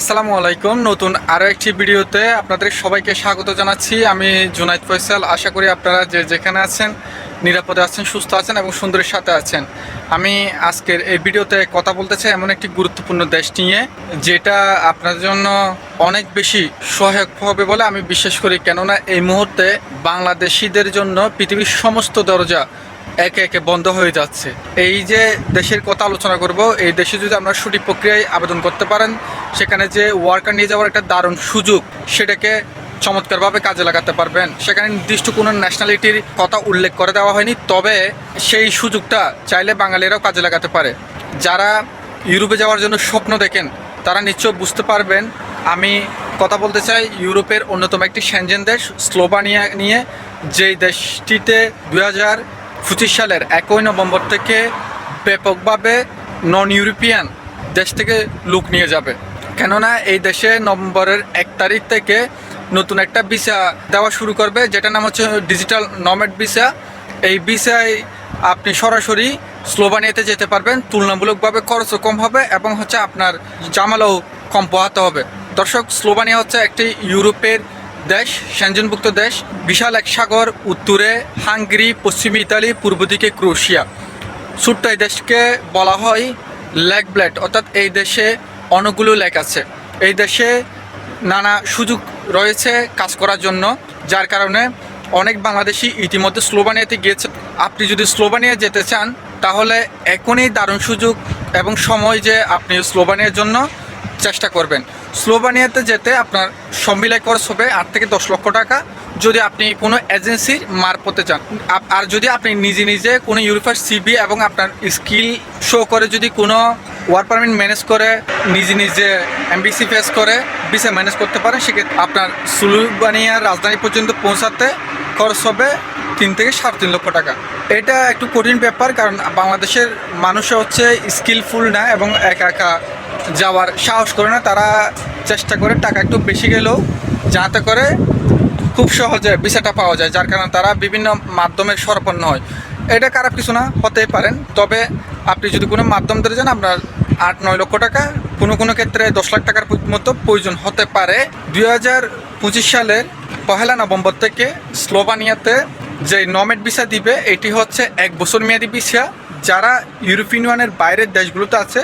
আসসালামু আলাইকুম। নতুন আরও একটি ভিডিওতে আপনাদের সবাইকে স্বাগত জানাচ্ছি। আমি জুনাইদ ফয়সাল। আশা করি আপনারা যে যেখানে আছেন, নিরাপদে আছেন, সুস্থ আছেন এবং সুন্দরের সাথে আছেন। আমি আজকের এই ভিডিওতে কথা বলতে চাই এমন একটি গুরুত্বপূর্ণ দেশ নিয়ে, যেটা আপনার জন্য অনেক বেশি সহায়ক হবে বলে আমি বিশ্বাস করি। কেননা এই মুহূর্তে বাংলাদেশিদের জন্য পৃথিবীর সমস্ত দরজা একে একে বন্ধ হয়ে যাচ্ছে। এই যে দেশের কথা আলোচনা করব, এই দেশে যদি আমরা সঠিক প্রক্রিয়ায় আবেদন করতে পারেন, সেখানে যে ওয়ার্কার নিয়ে যাওয়ার একটা দারুণ সুযোগ, সেটাকে চমৎকারভাবে কাজে লাগাতে পারবেন। সেখানে নির্দিষ্ট কোনো ন্যাশনালিটির কথা উল্লেখ করে দেওয়া হয়নি, তবে সেই সুযোগটা চাইলে বাঙালিরাও কাজে লাগাতে পারে। যারা ইউরোপে যাওয়ার জন্য স্বপ্ন দেখেন, তারা নিশ্চয় বুঝতে পারবেন, আমি কথা বলতে চাই ইউরোপের অন্যতম একটি সেনজেন দেশ, স্লোভানিয়া নিয়ে। যেই দেশটিতে দুই হাজার পঁচিশ সালের একই নভেম্বর থেকে ব্যাপকভাবে নন ইউরোপিয়ান দেশ থেকে লোক নিয়ে যাবে। কেননা এই দেশে নভেম্বরের এক তারিখ থেকে নতুন একটা ভিসা দেওয়া শুরু করবে, যেটার নাম হচ্ছে ডিজিটাল নমেট ভিসা। এই ভিসায় আপনি সরাসরি স্লোভানিয়াতে যেতে পারবেন, তুলনামূলকভাবে খরচও কম হবে এবং হচ্ছে আপনার জামালাও কম পোহাতে হবে। দর্শক, স্লোভানিয়া হচ্ছে একটি ইউরোপের দেশ সেনজনভুক্ত দেশ, বিশাল এক সাগর, উত্তরে হাঙ্গেরি, পশ্চিমে ইতালি, পূর্ব দিকে ক্রোশিয়া। ছোট্ট এই দেশকে বলা হয় লেক ব্লেড, অর্থাৎ এই দেশে অনেকগুলো লেক আছে। এই দেশে নানা সুযোগ রয়েছে কাজ করার জন্য, যার কারণে অনেক বাংলাদেশি ইতিমধ্যে স্লোভানিয়াতে গিয়েছে। আপনি যদি স্লোভানিয়া যেতে চান, তাহলে এখনই দারুণ সুযোগ এবং সময় যে আপনি স্লোভানিয়ার জন্য চেষ্টা করবেন। স্লোভানিয়াতে যেতে আপনার সম্মিলায় খরচ হবে আট থেকে দশ লক্ষ টাকা যদি আপনি কোনো এজেন্সির মারফতে যান। আর যদি আপনি নিজে নিজে কোনো ইউরোপের সিবি এবং আপনার স্কিল শো করে যদি কোনো ওয়ার্ক পারমিট ম্যানেজ করে, নিজে নিজে এমবিসি ফেস করে, ভিসা ম্যানেজ করতে পারেন, সেক্ষেত্রে আপনার স্লোভানিয়ার রাজধানী পর্যন্ত পৌঁছাতে খরচ হবে তিন থেকে সাড়ে তিন লক্ষ টাকা। এটা একটু কঠিন ব্যাপার, কারণ বাংলাদেশের মানুষ হচ্ছে স্কিলফুল না এবং একা একা যাওয়ার সাহস করে না, তারা চেষ্টা করে টাকা একটু বেশি গেলেও যাতে করে খুব সহজে ভিসাটা পাওয়া যায়, যার কারণে তারা বিভিন্ন মাধ্যমে সরপন্ন হয়। এটা খারাপ কিছু না, হতেই পারেন। তবে আপনি যদি কোনো মাধ্যম ধরে যান, আপনার আট, নয় লক্ষ টাকা, কোনো কোনো ক্ষেত্রে দশ লাখ টাকার মতো প্রয়োজন হতে পারে। দুই হাজার পঁচিশ সালের পহেলা নভেম্বর থেকে স্লোভানিয়াতে যে নমেট ভিসা দিবে, এটি হচ্ছে এক বছর মেয়াদি ভিসা। যারা ইউরোপিয়ান ইউনিয়নের বাইরের দেশগুলোতে আছে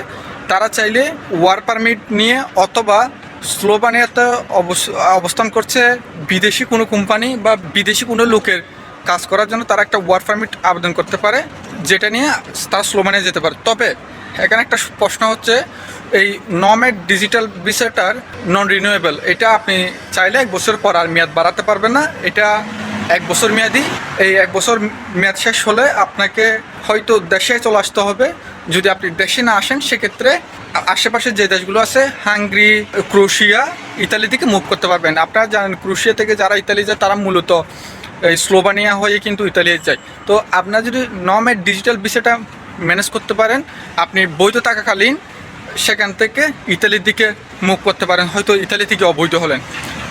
তারা চাইলে ওয়ার পারমিট নিয়ে অথবা স্লোভানিয়াতে অবস- অবস্থান করছে বিদেশি কোনো কোম্পানি বা বিদেশি কোনো লোকের কাজ করার জন্য তারা একটা ওয়ার পারমিট আবেদন করতে পারে, যেটা নিয়ে তারা স্লোভানিয়া যেতে পারে। তবে এখানে একটা প্রশ্ন হচ্ছে, এই নমেট ডিজিটাল ভিসাটার নন রিনিউয়েবল এটা আপনি চাইলে এক বছর পর আর মেয়াদ বাড়াতে পারবেন না। এটা এক বছর মেয়াদি, এই এক বছর মেয়াদ শেষ হলে আপনাকে হয়তো দেশে চলে আসতে হবে। যদি আপনি দেশে না আসেন, সেক্ষেত্রে আশেপাশে যে দেশগুলো আছে, হাঙ্গরি, ক্রোশিয়া, ইতালি থেকে মুভ করতে পারবেন। আপনারা জানেন, ক্রোশিয়া থেকে যারা ইতালি যায়, তারা মূলত এই স্লোভানিয়া হয়ে কিন্তু ইতালি যায়। তো আপনার যদি নমের ডিজিটাল বিষয়টা ম্যানেজ করতে পারেন, আপনি বৈধ থাকাকালীন সেখান থেকে ইতালির দিকে মুভ করতে পারেন। হয়তো ইতালি থেকে অবৈধ হলেন।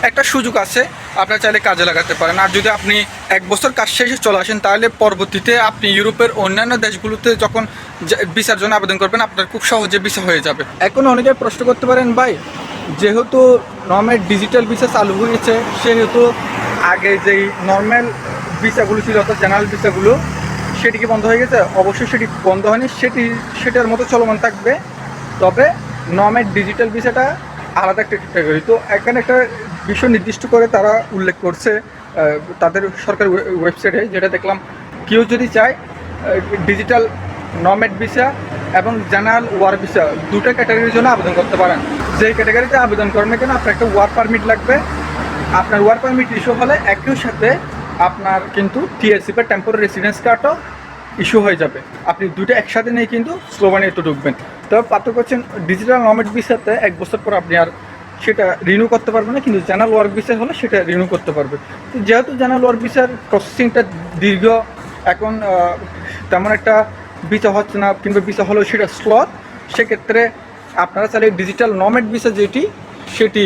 একটা সুযোগ আছে, আপনার চাইলে কাজে লাগাতে পারেন। আর যদি আপনি এক বছর কাজ শেষে চলে আসেন, তাহলে পরবর্তীতে আপনি ইউরোপের অন্যান্য দেশগুলোতে যখন ভিসার জন্য আবেদন করবেন, আপনার খুব সহজে ভিসা হয়ে যাবে। এখন অনেকে প্রশ্ন করতে পারেন, ভাই, যেহেতু নর্মাল ডিজিটাল ভিসা চালু হয়েছে, সেহেতু আগে যেই নর্মাল ভিসাগুলো ছিল, অর্থাৎ জেনারেল ভিসাগুলো, সেটি কি বন্ধ হয়ে গেছে? অবশ্যই সেটি বন্ধ হয়নি। সেটি, সেটার মতো চলমান থাকবে। তবে নমের ডিজিটাল ভিসাটা আলাদা একটা ক্যাটাগরি তো এখানে একটা বিষয় নির্দিষ্ট করে তারা উল্লেখ করছে তাদের সরকারি ওয়েবসাইটে, যেটা দেখলাম, কেউ যদি চায় ডিজিটাল নমেট ভিসা এবং জেনারেল ওয়ার ভিসা দুটো ক্যাটাগরির জন্য আবেদন করতে পারেন। যেই ক্যাটাগরিতে আবেদন করেন না কেন, আপনার একটা ওয়ার পারমিট লাগবে। আপনার ওয়ার পারমিট ইস্যু হলে একই সাথে আপনার কিন্তু টিএসসি বা টেম্পোরারি রেসিডেন্স কার্ডও ইস্যু হয়ে যাবে। আপনি দুটো একসাথে নিয়ে কিন্তু স্লোভানিয়াতে ঢুকবেন। তবে পার্থক্য হচ্ছেন ডিজিটাল নমেট ভিসাতে এক বছর পর আপনি আর সেটা রিনিউ করতে পারবেন না, কিন্তু জেনারেল ওয়ার্ক ভিসা হলে সেটা রিনিউ করতে পারবে। তো যেহেতু জেনারেল ওয়ার্ক ভিসার প্রসেসিংটা দীর্ঘ, এখন তেমন একটা ভিসা হচ্ছে না, কিংবা ভিসা হলেও সেটা স্লট সেক্ষেত্রে আপনারা চাইলে ডিজিটাল নমেট ভিসা যেটি, সেটি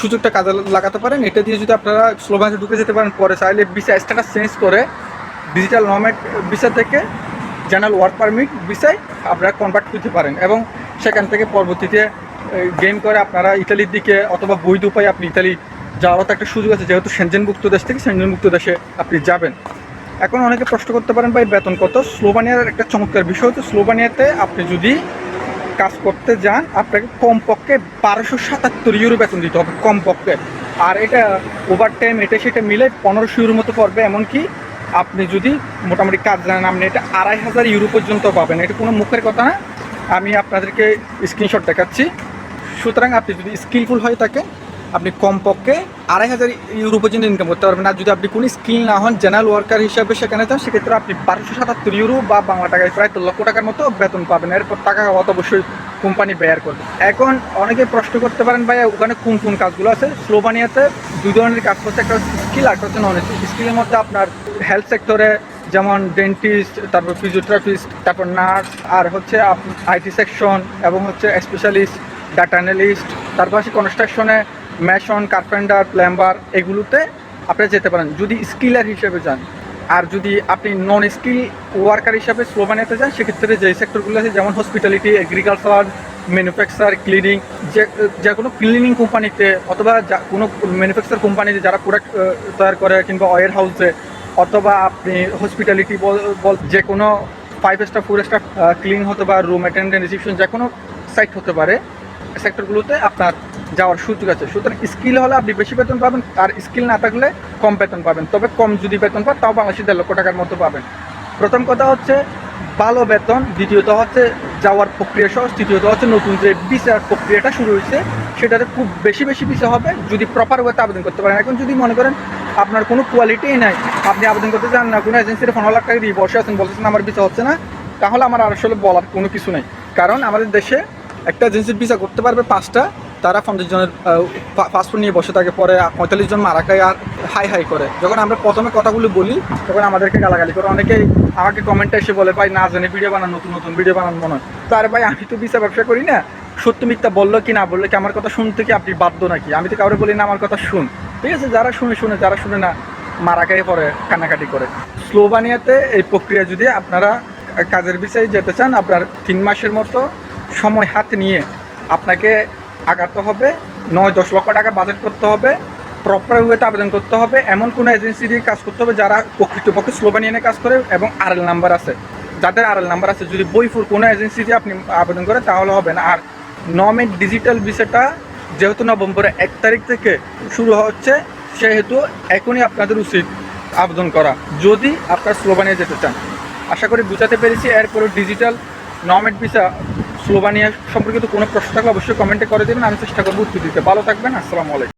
সুযোগটা কাজে লাগাতে পারেন। এটা দিয়ে যদি আপনারা স্লোভানিয়া ঢুকে যেতে পারেন, পরে চাইলে ভিসা স্ট্যাটাস চেঞ্জ করে ডিজিটাল নমেট ভিসা থেকে জেনারেল ওয়ার্ক পারমিট ভিসায় আপনারা কনভার্ট করতে পারেন এবং সেখান থেকে পরবর্তীতে গেম করে আপনারা ইতালির দিকে অথবা বৈধ উপায়ে আপনি ইতালি যাওয়ারও তো একটা সুযোগ আছে, যেহেতু সেনজেনভুক্ত দেশ থেকে সেনজেনভুক্ত দেশে আপনি যাবেন। এখন অনেকে প্রশ্ন করতে পারেন, ভাই, বেতন কত? স্লোভানিয়ার একটা চমৎকার বিষয় হচ্ছে, স্লোভানিয়াতে আপনি যদি কাজ করতে যান, আপনাকে কমপক্ষে বারোশো সাতাত্তর ইউরো বেতন দিতে হবে, কমপক্ষে। আর এটা ওভার টাইম এটা সেটা মিলে পনেরোশো ইউরোর মতো পড়বে, এমনকি আপনি যদি মোটামুটি কাজ জানেন আপনি এটা আড়াই হাজার ইউরো পর্যন্ত পাবেন। এটা কোনো মুখের কথা না। আমি আপনাদেরকে স্ক্রিনশট দেখাচ্ছি। সুতরাং আপনি যদি স্কিলফুল হয়ে থাকেন আপনি কমপক্ষে আড়াই হাজার ইউরো পর্যন্ত ইনকাম করতে পারবেন। আর যদি আপনি কোনো স্কিল না হন জেনারেল ওয়ার্কার হিসাবে সেখানে যান, সেক্ষেত্রে আপনি বারোশো সাতাত্তর ইউরো বা বাংলা টাকায় প্রায় তো লক্ষ টাকার মতো বেতন পাবেন। এরপর টাকা অত অবশ্যই কোম্পানি ব্যয় করবে। এখন অনেকে প্রশ্ন করতে পারেন, ভাই, ওখানে কোন কোন কাজগুলো আছে? স্লোভানিয়াতে দুই ধরনের কাজ করছে। একটা স্কিল আর হচ্ছে নন স্কিলের মধ্যে আপনার হেলথ সেক্টরে যেমন ডেন্টিস্ট তারপর ফিজিওথেরাপিস্ট তারপর নার্স আর হচ্ছে আইটি সেকশন এবং হচ্ছে স্পেশালিস্ট ডাটা অ্যানালিস্ট তারপর হচ্ছে কনস্ট্রাকশনে ম্যাশন কার্পেন্টার প্ল্যাম্বার এগুলোতে আপনি যেতে পারেন। যদি স্কিলার হিসেবে যান, আর যদি আপনি নন স্কিল ওয়ার্কার হিসাবে স্লোভানিয়াতে যান, সেক্ষেত্রে যে সেক্টরগুলো আছে, যেমন হসপিটালিটি এগ্রিকালচার ম্যানুফ্যাকচার ক্লিনিং যে যে কোনো ক্লিনিং কোম্পানিতে অথবা যা, কোনো ম্যানুফ্যাকচার কোম্পানিতে যারা প্রোডাক্ট তৈরি করে কিংবা ওয়ার হাউসে অথবা আপনি হসপিটালিটি বল যে কোনো five star four star clean হতে পারে রুম অ্যাটেন্ডেন্ট রিসিপশন যে কোনো সাইট হতে পারে, সেক্টরগুলোতে আপনার যাওয়ার সুযোগ আছে। সুতরাং স্কিল হলে আপনি বেশি বেতন পাবেন, আর স্কিল না থাকলে কম বেতন পাবেন। তবে কম যদি বেতন পান, তাও বাংলাদেশি দেড় লক্ষ টাকার মতো পাবেন। প্রথম কথা হচ্ছে, ভালো বেতন। দ্বিতীয়ত হচ্ছে, যাওয়ার প্রক্রিয়া সহজ। তৃতীয়ত হচ্ছে, নতুন যে বিচার প্রক্রিয়াটা শুরু হয়েছে, সেটাতে খুব বেশি বেশি বিষয় হবে। যদি প্রপার ওয়েতে আবেদন করতে পারেন। এখন যদি মনে করেন, আপনার কোনো কোয়ালিটিই নাই, আপনি আবেদন করতে চান না, কোনো এজেন্সির পনেরো লাখ টাকা দিয়ে বসে আছেন, বলতেছেন আমার ভিসা হচ্ছে না, তাহলে আমার আসলে বলার কোনো কিছু নেই। কারণ আমাদের দেশে একটা এজেন্সির ভিসা করতে পারবে পাঁচটা তারা পঞ্চাশ জনের পাসপোর্ট নিয়ে বসে থাকে, পরে পঁয়তাল্লিশ জন মারা খায় আর হাই হাই করে। যখন আমরা প্রথমে কথাগুলো বলি, তখন আমাদেরকে গালাগালি করে। অনেকেই আমাকে কমেন্টে এসে বলে, ভাই, না জানে ভিডিও বানান, নতুন নতুন ভিডিও বানান মনে হয়। তো আরে ভাই, আমি তো ভিসা ব্যবসা করি না। সত্য মিথ্যা বলল কি না বলল কি, আমার কথা শুনতে কি আপনি বাধ্য নাকি? আমি তো কাউরে বলি না, আমার কথা শুন। ঠিক আছে, যারা শুনে শুনে, যারা শুনে না, মারা খাই পরে কান্নাকাটি করে। স্লোভানিয়াতে এই প্রক্রিয়া যদি আপনারা কাজের বিষয়ে যেতে চান, আপনার তিন মাসের মতো সময় হাত নিয়ে আপনাকে আগাতে হবে, নয়, দশ লক্ষ টাকা বাজেট করতে হবে প্রপার ওয়েতে আবেদন করতে হবে, এমন কোনো এজেন্সি দিয়ে কাজ করতে হবে যারা প্রকৃতপক্ষে স্লোভানিয়ানে কাজ করে এবং আরএল নাম্বার আছে। যাদের আরএল নাম্বার আছে, যদি বইফুর কোনো এজেন্সি দিয়ে আপনি আবেদন করেন তাহলে হবে না। আর নমের ডিজিটাল বিষয়টা যেহেতু নভেম্বরের এক তারিখ থেকে শুরু হচ্ছে, সেহেতু এখনই আপনাদের উচিত আবেদন করা, যদি আপনার স্লোভানিয়া যেতে চান। আশা করি বুঝাতে পেরেছি, এরপরে ডিজিটাল নমেট ভিসা স্লোভানিয়া সম্পর্কিত কোনো প্রশ্ন থাকলে অবশ্যই কমেন্টে করে দেবেন, আমি চেষ্টা করব উত্তর দিতে। ভালো থাকবেন, আসসালামু আলাইকুম।